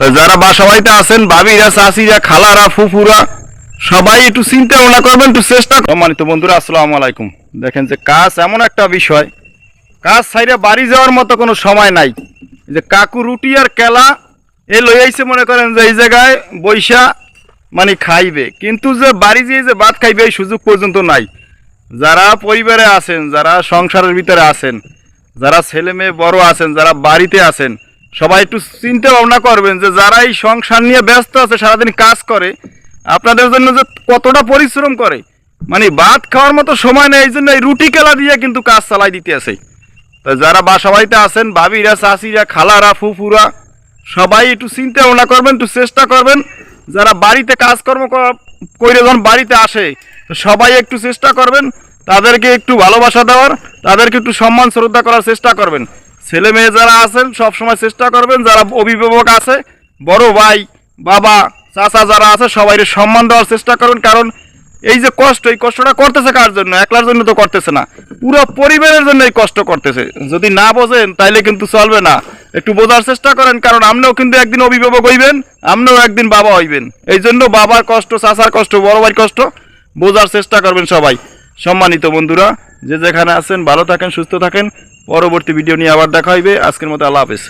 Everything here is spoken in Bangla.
যারা বাসা বাড়িতে আছেন, ভাবিরা, চাষিরা, খালারা, ফুফুরা, সবাই একটু চিন্তা ভাবনা করবেন, একটু চেষ্টা সম্মানিত বন্ধুরা, আসসালামু আলাইকুম। দেখেন যে কাজ এমন একটা বিষয়। কাজ সাইডে বাড়ি যাওয়ার মতো কোনো সময় নাই। যে কাকু রুটি আর কেলা, এ লই আইছে মনে করেন যে এই জায়গায় বৈশা মানে খাইবে। কিন্তু যে বাড়ি যেয়ে যে ভাত খাইবে, এই সুযোগ পর্যন্ত নাই। যারা পরিবারে আছেন, যারা সংসারের ভিতরে আছেন, যারা ছেলে মেয়ে বড় আছেন, যারা বাড়িতে আছেন সবাই একটু চিন্তা ভাবনা করবেন যে যারা এই সংসার নিয়ে ব্যস্ত আছে, সারাদিন কাজ করে, আপনাদের জন্য যে কতটা পরিশ্রম করে? মানে ভাত খাওয়ার মতো সময় নেই এই জন্য এই রুটি কেলা দিয়ে কিন্তু কাজ চালাই দিতে আছে। তো যারা বাসা বাড়িতে আছেন, ভাবিরা, চাষিরা, খালারা, ফুফুরা, সবাই একটু চিন্তা ভাবনা করবেন, একটু চেষ্টা করবেন, যারা বাড়িতে কাজকর্ম করে যখন বাড়িতে আসে সবাই একটু চেষ্টা করবেন, তাদেরকে একটু ভালোবাসা দেওয়ার, তাদেরকে একটু সম্মান, শ্রদ্ধা করার চেষ্টা করবেন। ছেলে মেয়ে যারা আছেন সব সময় চেষ্টা করবেন, যারা অভিভাবক আছে, বড় ভাই, বাবা, চাচা যারা আছে সবাই সম্মান দেওয়ার চেষ্টা করবেন কারণ এই যে কষ্ট, এই কষ্টটা করতেছে কার জন্য? একলার জন্য তো করতেছে না। পুরো পরিবারের জন্য এই কষ্ট করতেছে। যদি না বোঝেন, তাইলে কিন্তু চলবে না। একটু বোঝার চেষ্টা করেন, কারণ আপনিও কিন্তু একদিন অভিভাবক হইবেন আপনিও একদিন বাবা হইবেন। এই জন্য বাবার কষ্ট, চাচার কষ্ট, বড় ভাইয়ের কষ্ট, বোঝার চেষ্টা করবেন সবাই। সম্মানিত বন্ধুরা, যে যেখানে আছেন, ভালো থাকেন, সুস্থ থাকেন। পরবর্তী ভিডিও নিয়ে আবার দেখা হইবে। আজকের মতো আল্লাহ হাফেজ।